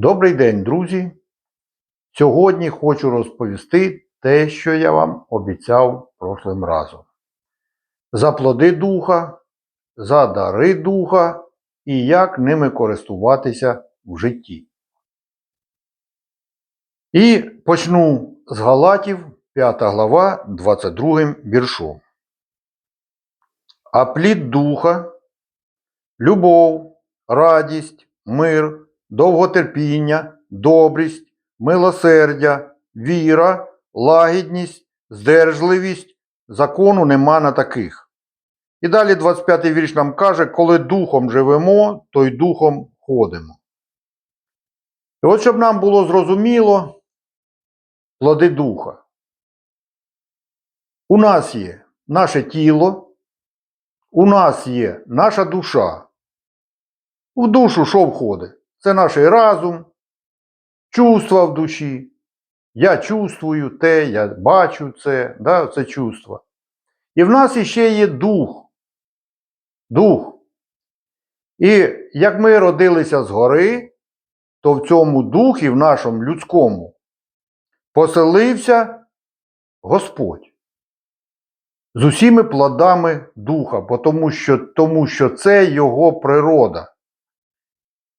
Добрий день, друзі! Сьогодні хочу розповісти те, що я вам обіцяв прошлим разом. За плоди духа, за дари духа і як ними користуватися в житті. І почну з Галатів, 5 глава, 22 віршом. А плід духа, любов, радість, мир, довготерпіння, добрість, милосердя, віра, лагідність, здержливість, закону нема на таких. І далі 25 й вірш нам каже, коли духом живемо, то й духом ходимо. І от щоб нам було зрозуміло, плоди духа. У нас є наше тіло, у нас є наша душа. В душу що входить? Це наш разум, чувства в душі. Я чувствую те, я бачу це, да, це чувство. І в нас іще є дух. Дух. І як ми родилися згори, то в цьому духі, в нашому людському, поселився Господь. З усіми плодами духа, тому що, тому що це його природа.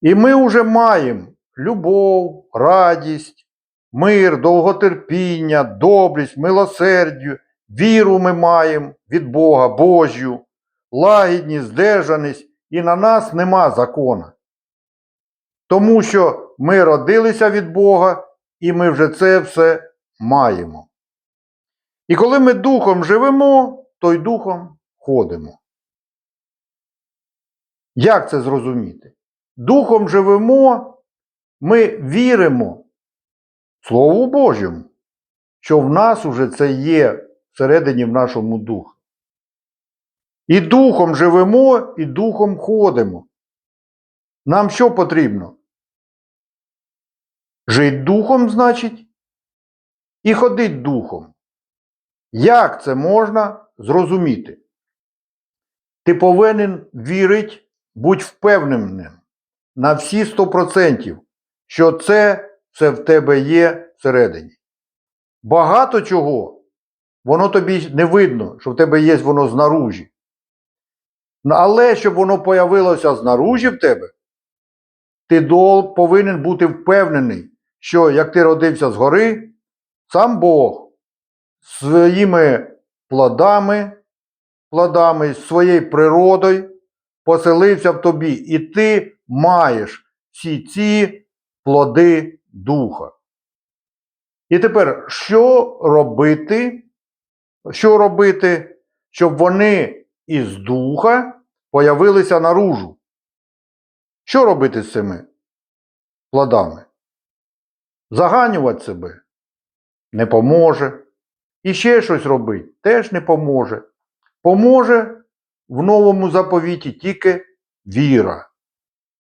І ми вже маємо любов, радість, мир, довготерпіння, добрість, милосердю, віру ми маємо від Бога, Божю, лагідність, здержаність, і на нас нема закона. Тому що ми родилися від Бога, і ми вже це все маємо. І коли ми духом живемо, то й духом ходимо. Як це зрозуміти? Духом живемо, ми віримо Слову Божому, що в нас уже це є всередині в нашому духу. І духом живемо, і духом ходимо. Нам що потрібно? Жить духом, значить, і ходить духом. Як це можна зрозуміти? Ти повинен вірити, будь впевненим на всі 100%, що це все в тебе є всередині. Багато чого, воно тобі не видно, що в тебе є воно знаружі. Але щоб воно появилося знаружі в тебе, ти повинен бути впевнений, що як ти родився згори, сам Бог своїми плодами, плодами, своєю природою поселився в тобі, і ти маєш всі ці плоди духа. І тепер, що робити, що робити, щоб вони із духа появилися наружу? Що робити з цими плодами? Заганювати себе не поможе. І ще щось робити теж не поможе. Поможе в новому заповіті тільки віра.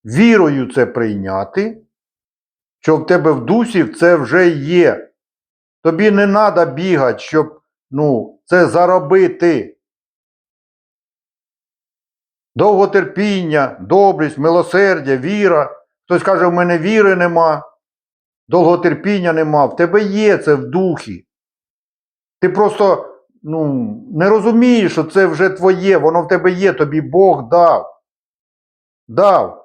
Вірою це прийняти, що в тебе в дусі це вже є. Тобі не треба бігати, щоб ну, це заробити. Довготерпіння, добрість, милосердя, віра. Хтось каже, в мене віри нема, довготерпіння нема. В тебе є це в духі. Ти просто ну, не розумієш, що це вже твоє, воно в тебе є, тобі Бог дав. Дав.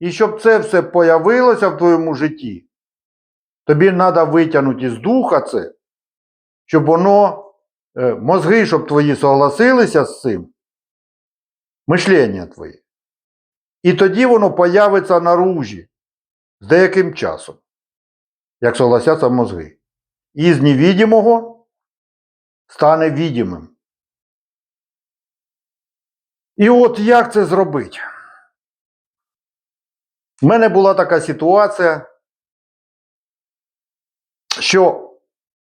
І щоб це все появилося в твоєму житті, тобі треба витягнути з духа це, щоб воно, е, мозги, щоб твої согласилися з цим, мишлення твоє. І тоді воно появиться наружі з деяким часом, як согласяться мозги. Із невідимого стане відімим. І от як це зробити? У мене була така ситуація, що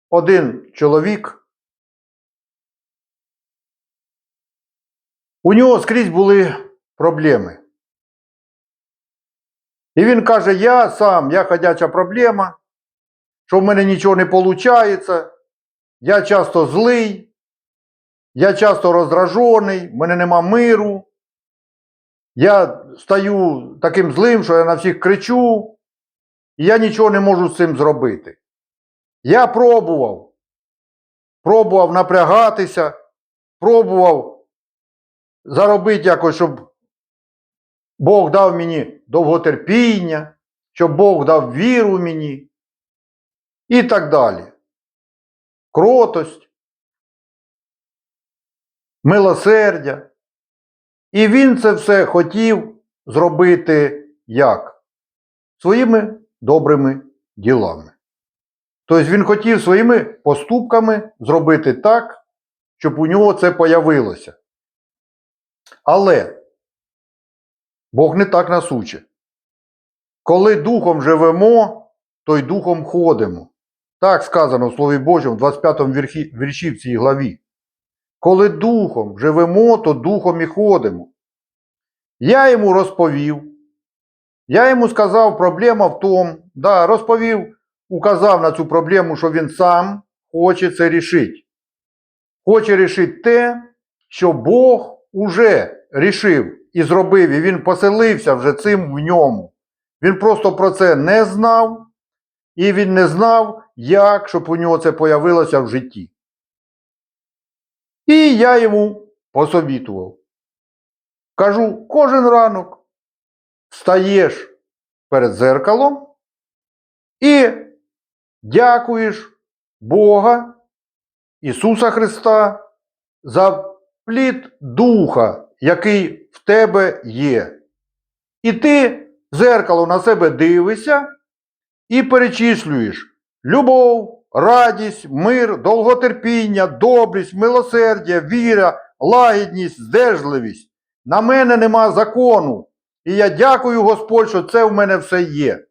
один чоловік, у нього скрізь були проблеми. І він каже: я сам, я ходяча проблема, що в мене нічого не виходить, я часто злий, я часто роздражений, в мене нема миру. Я стаю таким злим, що я на всіх кричу. і я нічого не можу з цим зробити. Я пробував. Пробував напрягатися, пробував заробити якось, щоб Бог дав мені довготерпіння, щоб Бог дав віру мені і так далі. Кротость, милосердя. І він це все хотів зробити як? Своїми добрими ділами. Тобто він хотів своїми поступками зробити так, щоб у нього це появилося. Але Бог не так нас учить. Коли духом живемо, то й духом ходимо. Так сказано в Слові Божому, в 25 му вірші, в цій главі. Коли духом живемо, то духом і ходимо. Я йому розповів. Я йому сказав, проблема в тому, да, розповів, указав на цю проблему, що він сам хоче це рішити. Хоче рішити те, що Бог уже рішив і зробив, і він поселився вже цим в ньому. Він просто про це не знав, і він не знав, як, щоб у нього це появилося в житті. І я йому посовітував. Кажу, кожен ранок встаєш перед зеркалом і дякуєш Бога, Ісуса Христа за плід Духа, який в тебе є. І ти в зеркало на себе дивишся і перечислюєш любов, радість, мир, довготерпіння, добрість, милосердя, віра, лагідність, здержливість. На мене нема закону. І я дякую Господь, що це в мене все є.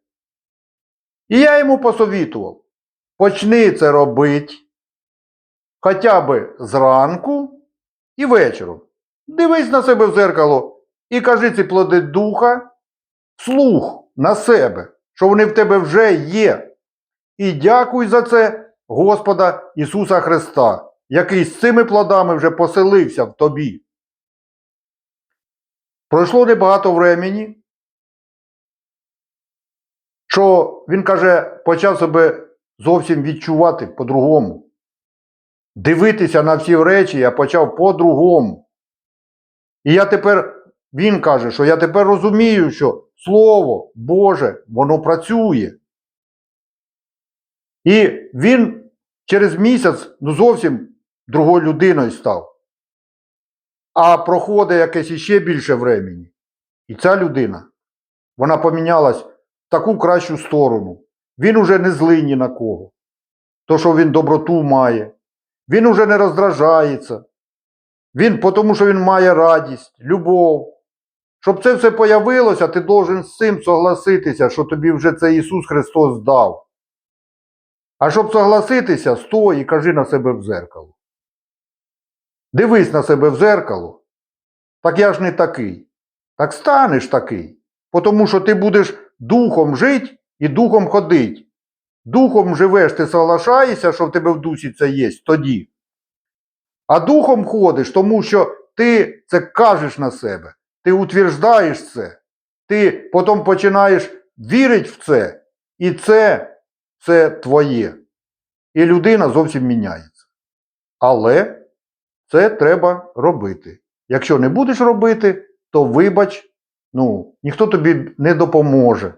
І я йому посовітував: почни це робити хоча б зранку і вечором. Дивись на себе в зеркало і кажи ці плоди духа, слух на себе, що вони в тебе вже є. І дякуй за це Господа Ісуса Христа, який з цими плодами вже поселився в тобі. Пройшло небагато времени, що він каже, почав себе зовсім відчувати по-другому. Дивитися на всі речі я почав по-другому. І я тепер, він каже, що я тепер розумію, що Слово Боже, воно працює. І він через місяць ну, зовсім другою людиною став. А проходить якесь іще більше времени. І ця людина, вона помінялась в таку кращу сторону. Він уже не злий ні на кого. То, що він доброту має. Він уже не роздражається. Він, тому що він має радість, любов. Щоб це все появилося, ти должен з цим согласитися, що тобі вже це Ісус Христос дав. А щоб согласитися, стой і кажи на себе в зеркало. Дивись на себе в зеркало. Так я ж не такий. Так станеш такий. Тому що ти будеш духом жити і духом ходити. Духом живеш, ти соглашаєшся, що в тебе в дусі це є тоді. А духом ходиш, тому що ти це кажеш на себе, ти утверждаєш це, ти потім починаєш вірити в це, і це, це твоє. І людина зовсім міняється. Але це треба робити. Якщо не будеш робити, то вибач, ну, ніхто тобі не допоможе.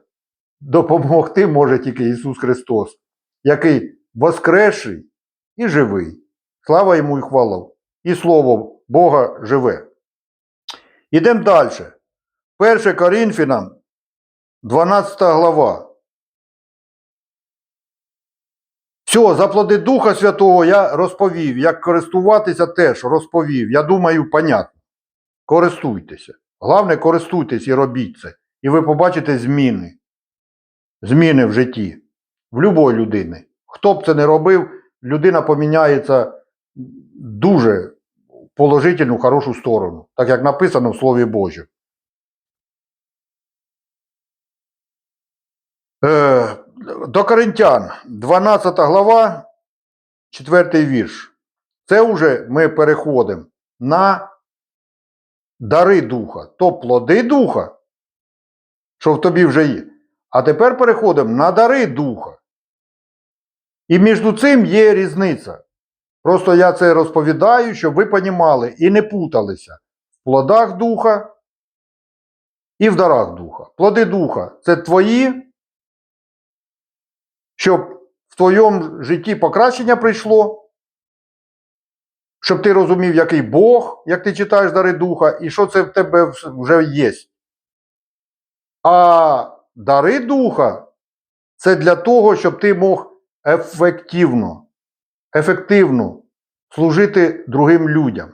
Допомогти може тільки Ісус Христос, який воскресший і живий. Слава йому і хвала. І слово Бога живе. Ідемо далі. 1 Корінфянам, 12 глава. Все, за плоди Духа Святого я розповів. Як користуватися теж розповів. Я думаю, понятно. Користуйтеся. Головне, користуйтесь і робіть це. І ви побачите зміни. Зміни в житті. В будь-якої людини. Хто б це не робив, людина поміняється дуже положительну, хорошу сторону, так як написано в Слові Божому. Е, до Коринтян, 12 глава, 4 вірш. Це вже ми переходимо на дари духа, то плоди духа, що в тобі вже є. А тепер переходимо на дари духа. І між цим є різниця. Просто я це розповідаю, щоб ви понімали і не путалися в плодах духа і в дарах духа. Плоди духа це твої, щоб в твоєму житті покращення прийшло, щоб ти розумів, який Бог, як ти читаєш дари духа, і що це в тебе вже є. А дари духа це для того, щоб ти мог ефективно, ефективно служити другим людям.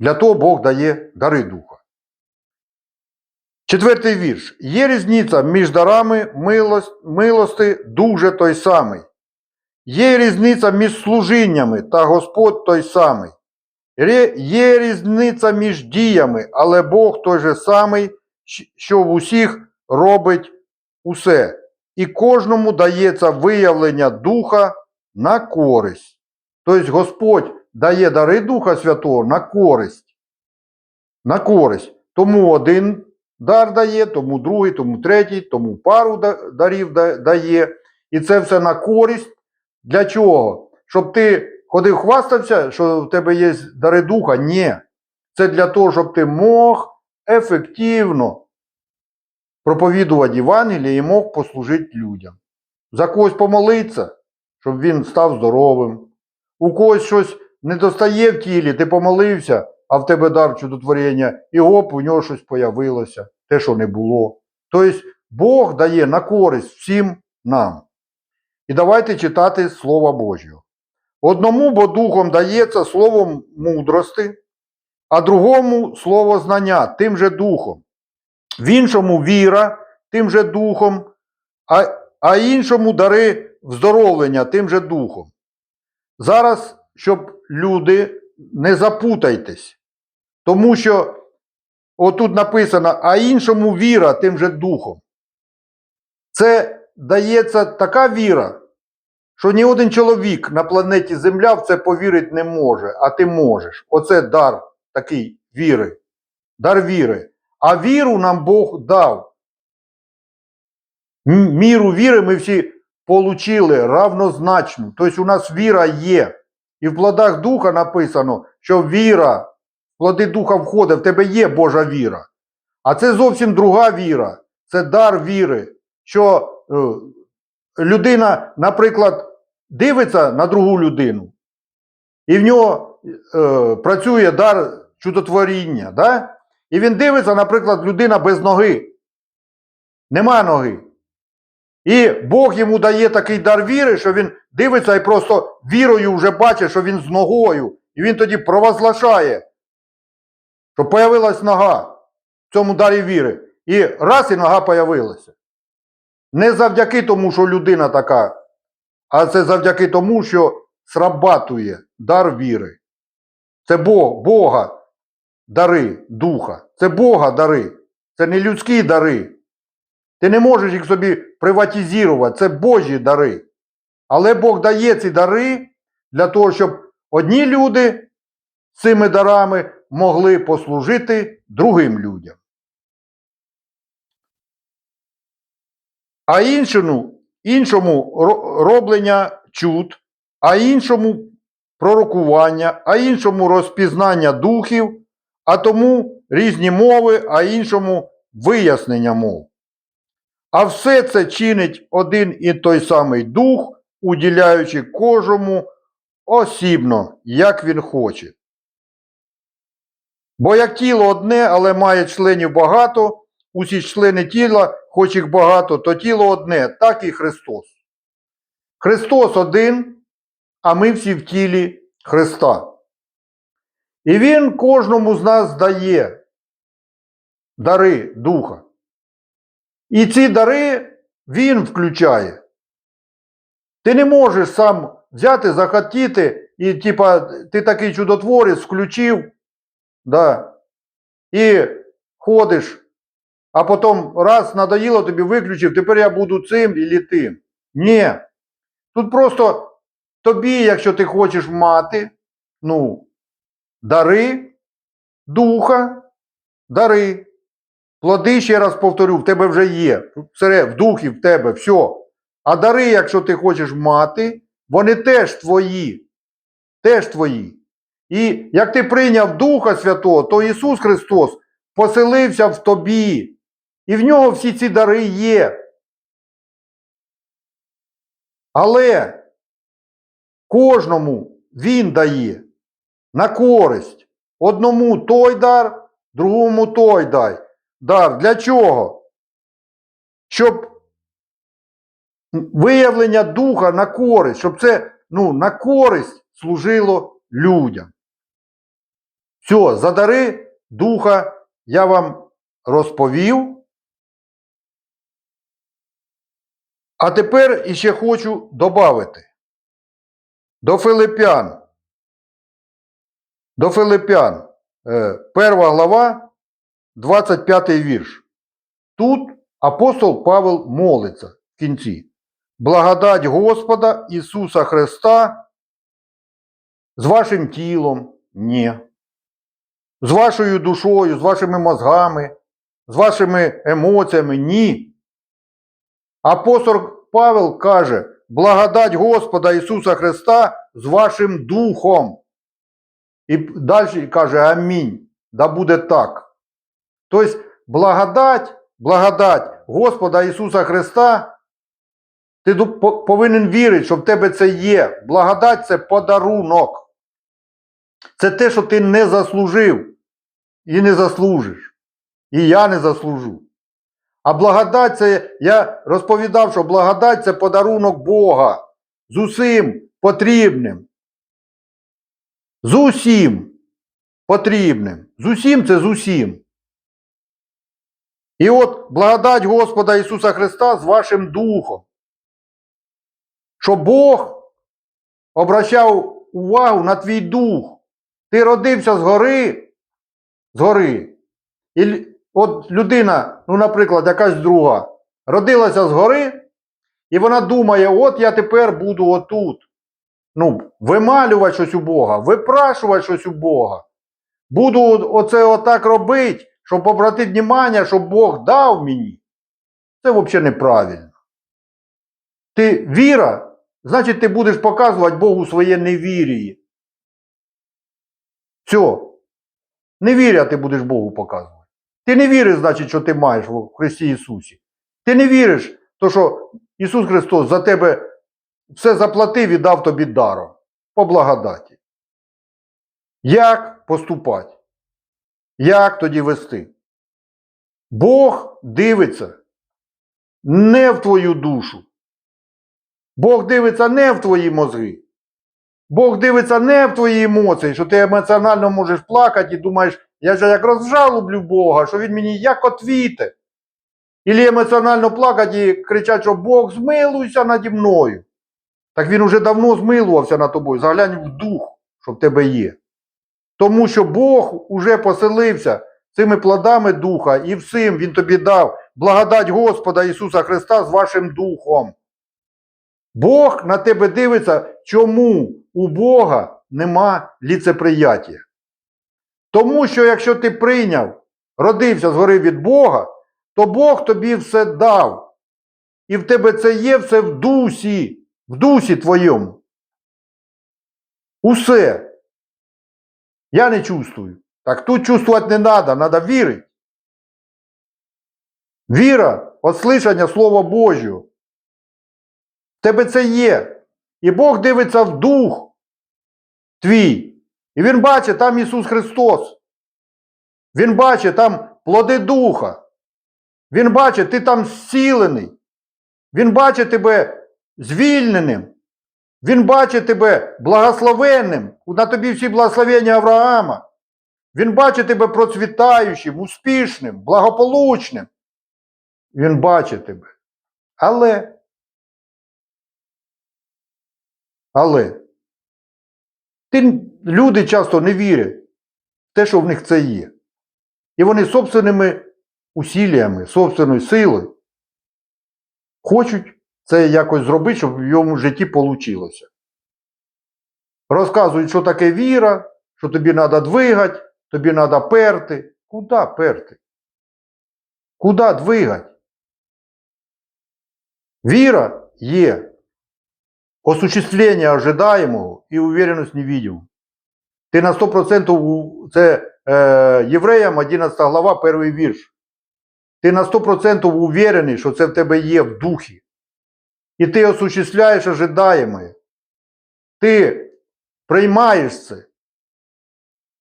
Для того Бог дає дари духа. Четвертий вірш. Є різниця між дарами милост, милости дуже той самий. Є різниця між служіннями та Господь той самий. Є різниця між діями, але Бог той же самий, що в усіх робить усе. І кожному дається виявлення Духа на користь. Тобто Господь дає дари Духа Святого на користь. На користь. Тому один дар дає, тому другий, тому третій, тому пару дарів дає. І це все на користь. Для чого? Щоб ти ходив хвастався, що в тебе є дари духа? Ні. Це для того, щоб ти мог ефективно проповідувати Євангеліє і мог послужити людям. За когось помолитися, щоб він став здоровим. У когось щось не достає в тілі, ти помолився, а в тебе дар чудотворення, і гоп, у нього щось появилося, те, що не було. Тобто Бог дає на користь всім нам. І давайте читати Слово Божого. Одному бо духом дається словом мудрости, а другому слово знання, тим же духом. В іншому віра, тим же духом, а, а іншому дари вздоровлення тим же духом. Зараз, щоб люди не запутайтесь, тому що отут написано, а іншому віра тим же духом. Це дається така віра, що ні один чоловік на планеті Земля в це повірити не може, а ти можеш. Оце дар такий віри. Дар віри. А віру нам Бог дав. Міру віри ми всі получили равнозначну. Тобто у нас віра є. І в плодах духа написано, що віра, в плоди духа входить, в тебе є Божа віра. А це зовсім друга віра. Це дар віри. Що е, людина, наприклад, дивиться на другу людину, і в нього е, працює дар чудотворіння. Да? І він дивиться, наприклад, людина без ноги. Нема ноги. І Бог йому дає такий дар віри, що він дивиться і просто вірою вже бачить, що він з ногою. І він тоді провозглашає, що появилась нога в цьому дарі віри. І раз і нога появилася. Не завдяки тому, що людина така, а це завдяки тому, що срабатує дар віри. Це Бог, Бога дари духа. Це Бога дари. Це не людські дари. Ти не можеш їх собі приватизувати. Це Божі дари. Але Бог дає ці дари для того, щоб одні люди цими дарами могли послужити другим людям. А іншому, іншому роблення чуд, а іншому пророкування, а іншому розпізнання духів, а тому різні мови, а іншому вияснення мов. А все це чинить один і той самий дух, уділяючи кожному осібно, як він хоче. Бо як тіло одне, але має членів багато, усі члени тіла, хоч їх багато, то тіло одне, так і Христос. Христос один, а ми всі в тілі Христа. І Він кожному з нас дає дари Духа. І ці дари Він включає. Ти не можеш сам взяти, захотіти, і, типа, ти такий чудотворець включив, да, і ходиш, а потім раз надоїло тобі виключив, тепер я буду цим і тим. Ні. Тут просто тобі, якщо ти хочеш мати, ну, дари, духа, дари. Плоди, ще раз повторю, в тебе вже є. В духі в тебе, все. А дари, якщо ти хочеш мати, вони теж твої. Теж твої. І як ти прийняв Духа Святого, то Ісус Христос поселився в тобі. І в нього всі ці дари є. Але кожному Він дає на користь. Одному той дар, другому той дай. Дар. Для чого? Щоб виявлення духа на користь, щоб це ну, на користь служило людям. Все, за дари духа я вам розповів. А тепер іще хочу додати. До Филипян. До Филипян. Е, перша глава, 25 вірш. Тут апостол Павел молиться в кінці. Благодать Господа Ісуса Христа з вашим тілом ні. З вашою душою, з вашими мозгами, з вашими емоціями ні. Апостол Павел каже, благодать Господа Ісуса Христа з вашим духом. І далі каже Амінь. Да буде так. Тобто, благодать, благодать Господа Ісуса Христа, ти повинен вірити, що в тебе це є. Благодать це подарунок. Це те, що ти не заслужив і не заслужиш. І я не заслужу. А благодать це, я розповідав, що благодать це подарунок Бога з усім потрібним. З усім потрібним. З усім це з усім. І от благодать Господа Ісуса Христа з вашим духом. Що Бог обращав увагу на твій дух. Ти родився згори, згори. І от людина, ну, наприклад, якась друга, родилася згори, і вона думає, от я тепер буду отут. Ну, вималювати щось у Бога, випрашувати щось у Бога. Буду оце отак робити, щоб обратити внимання, щоб Бог дав мені. Це взагалі неправильно. Ти віра, значить, ти будеш показувати Богу своє невір'я. Все. Невіря ти будеш Богу показувати. Ти не віриш, значить, що ти маєш в Христі Ісусі. Ти не віриш, то що Ісус Христос за тебе все заплатив і дав тобі даром. По благодаті. Як поступати? Як тоді вести? Бог дивиться не в твою душу. Бог дивиться не в твої мозги. Бог дивиться не в твої емоції, що ти емоціонально можеш плакати і думаєш, я ж як розжалоблю Бога, що він мені як отвіте. Ілі емоціонально плакати і кричать, що Бог змилуйся наді мною. Так він уже давно змилувався над тобою. Заглянь в дух, що в тебе є. Тому що Бог уже поселився цими плодами духа і всім Він тобі дав благодать Господа Ісуса Христа з вашим духом. Бог на тебе дивиться, чому у Бога нема ліцеприяття. Тому що якщо ти прийняв, родився згори від Бога, то Бог тобі все дав. І в тебе це є все в дусі, в дусі твоєму. Усе. Я не чувствую. Так тут чувствувати не треба, треба вірити. Віра, ослишання Слова Божого. Тебе це є. І Бог дивиться в дух твій. І Він бачить там Ісус Христос. Він бачить там плоди Духа. Він бачить, ти там зцілений. Він бачить тебе звільненим. Він бачить тебе благословенним. На тобі всі благословення Авраама. Він бачить тебе процвітаючим, успішним, благополучним. Він бачить тебе. Але Але ти, люди часто не вірять в те, що в них це є. І вони собственними усіллями, собственною силою хочуть це якось зробити, щоб в йому житті вийшло. Розказують, що таке віра, що тобі треба двигати, тобі треба перти. Куди перти? Куда двигать? Віра є осуществлення ожидаемого і уверенность в невидимом. Ти на 100% це е, Євреям 11 глава, перший вірш. Ти на 100% уверений, що це в тебе є в духі. І ти осуществляєш ожидаєме. Ти приймаєш це.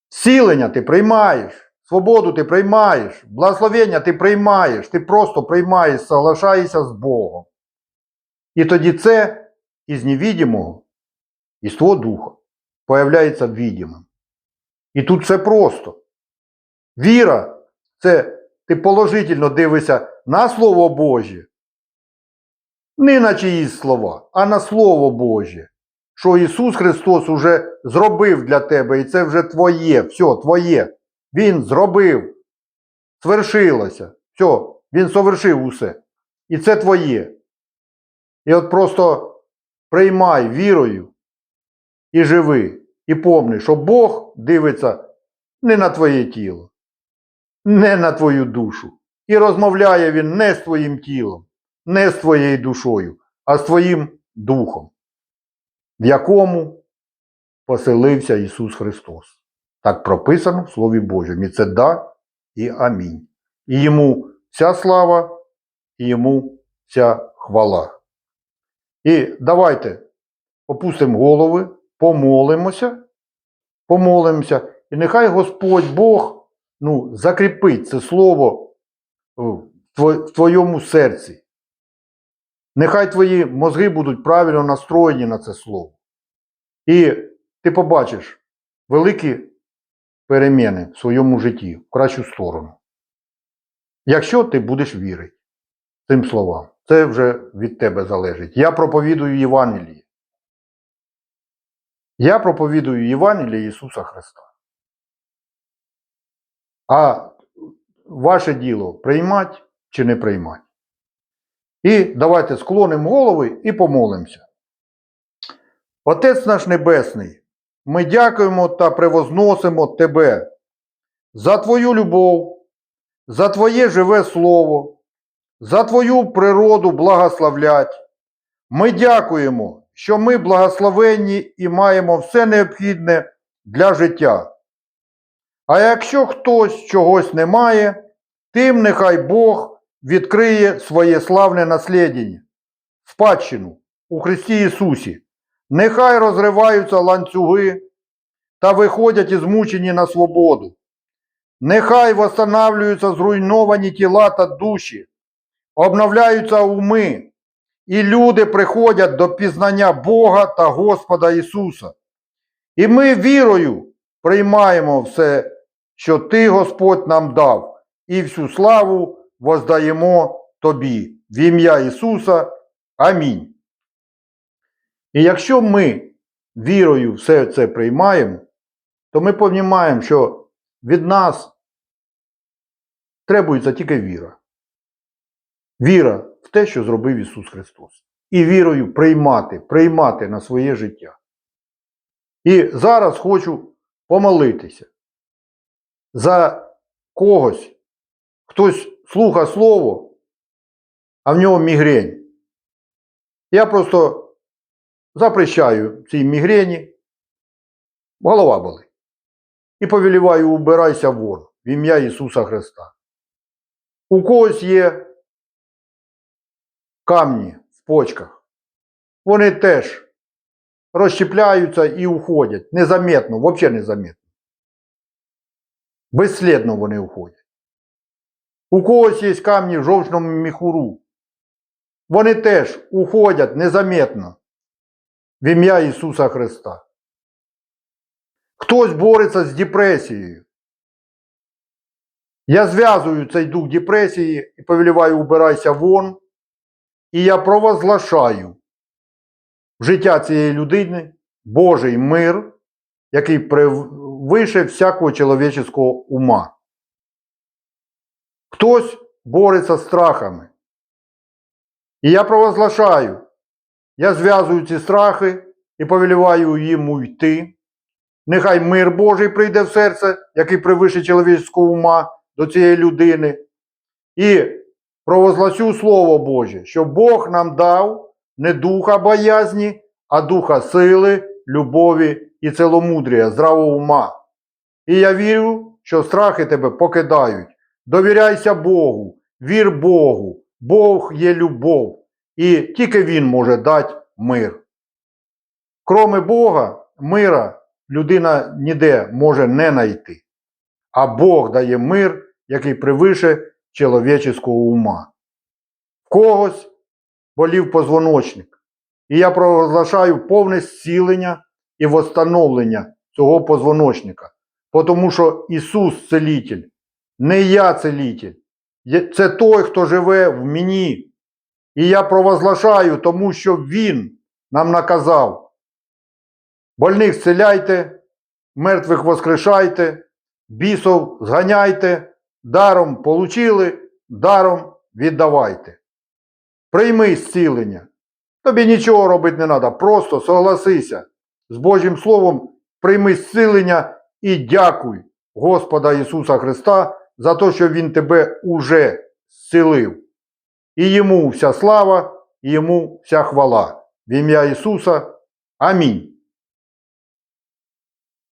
Зцілення ти приймаєш, свободу ти приймаєш, благословення ти приймаєш, ти просто приймаєш, соглашаєшся з Богом. І тоді це із невидимого, із твого духа, появляється видимим. І тут все просто. Віра це ти положительно дивишся на Слово Боже, не на чиїсь слова, а на Слово Боже що Ісус Христос уже зробив для тебе, і це вже твоє, все, твоє. Він зробив, свершилося, все, Він совершив усе. І це твоє. І от просто приймай вірою і живи. І помни, що Бог дивиться не на твоє тіло, не на твою душу. І розмовляє Він не з твоїм тілом, не з твоєю душою, а з твоїм духом в якому поселився Ісус Христос. Так прописано в Слові Божому. І це да і амінь. І йому вся слава, і йому вся хвала. І давайте опустимо голови, помолимося, помолимося, і нехай Господь Бог ну, закріпить це слово в твоєму серці. Нехай твої мозги будуть правильно настроєні на це слово. І ти побачиш великі переміни в своєму житті в кращу сторону. Якщо ти будеш вірити цим словам, це вже від тебе залежить. Я проповідую Євангеліє. Я проповідую Євангеліє Ісуса Христа. А ваше діло приймати чи не приймати. І давайте склонимо голови і помолимося. Отець наш Небесний, ми дякуємо та превозносимо Тебе за Твою любов, за Твоє живе Слово, за Твою природу благословлять. Ми дякуємо, що ми благословенні і маємо все необхідне для життя. А якщо хтось чогось не має, тим нехай Бог відкриє своє славне наслідення, спадщину у Христі Ісусі. Нехай розриваються ланцюги та виходять із мучені на свободу. Нехай восстанавлюються зруйновані тіла та душі, обновляються уми, і люди приходять до пізнання Бога та Господа Ісуса. І ми вірою приймаємо все, що Ти, Господь, нам дав, і всю славу воздаємо Тобі. В ім'я Ісуса. Амінь. І якщо ми вірою все це приймаємо, то ми понімаємо, що від нас требується тільки віра. Віра в те, що зробив Ісус Христос. І вірою приймати, приймати на своє життя. І зараз хочу помолитися за когось, хтось слуха слово, а в нього мігрень. Я просто запрещаю цій мігрені, голова болить. І повеліваю, убирайся вон в ім'я Ісуса Христа. У когось є камні в почках. Вони теж розщепляються і уходять. Незаметно, взагалі незаметно. Безслідно вони уходять. У когось є камні в жовчному міхуру. Вони теж уходять незаметно в ім'я Ісуса Христа. Хтось бореться з депресією. Я зв'язую цей дух депресії і повеліваю, убирайся вон. І я провозглашаю в життя цієї людини Божий мир, який превише всякого чоловічого ума. Хтось бореться з страхами. І я провозглашаю, я зв'язую ці страхи і повеліваю їм уйти. Нехай мир Божий прийде в серце, який превише чоловічого ума до цієї людини. і провозгласю Слово Боже, що Бог нам дав не духа боязні, а духа сили, любові і ціломудрія, здравого ума. І я вірю, що страхи тебе покидають. Довіряйся Богу, вір Богу. Бог є любов, і тільки Він може дати мир. Кроме Бога, мира людина ніде може не знайти. А Бог дає мир, який превише чоловічого ума. В когось болів позвоночник. І я провозглашаю повне зцілення і восстановлення цього позвоночника. Тому що Ісус целитель, не я. Є- Це той, хто живе в мені. І я провозглашаю, тому що Він нам наказав. Больних зціляйте, мертвих воскрешайте, бісов зганяйте, даром получили, даром віддавайте. Прийми зцілення. Тобі нічого робити не треба, просто согласися з Божим Словом, прийми зцілення і дякуй Господа Ісуса Христа за те, що Він тебе уже зцілив. І йому вся слава, і йому вся хвала. В ім'я Ісуса. Амінь.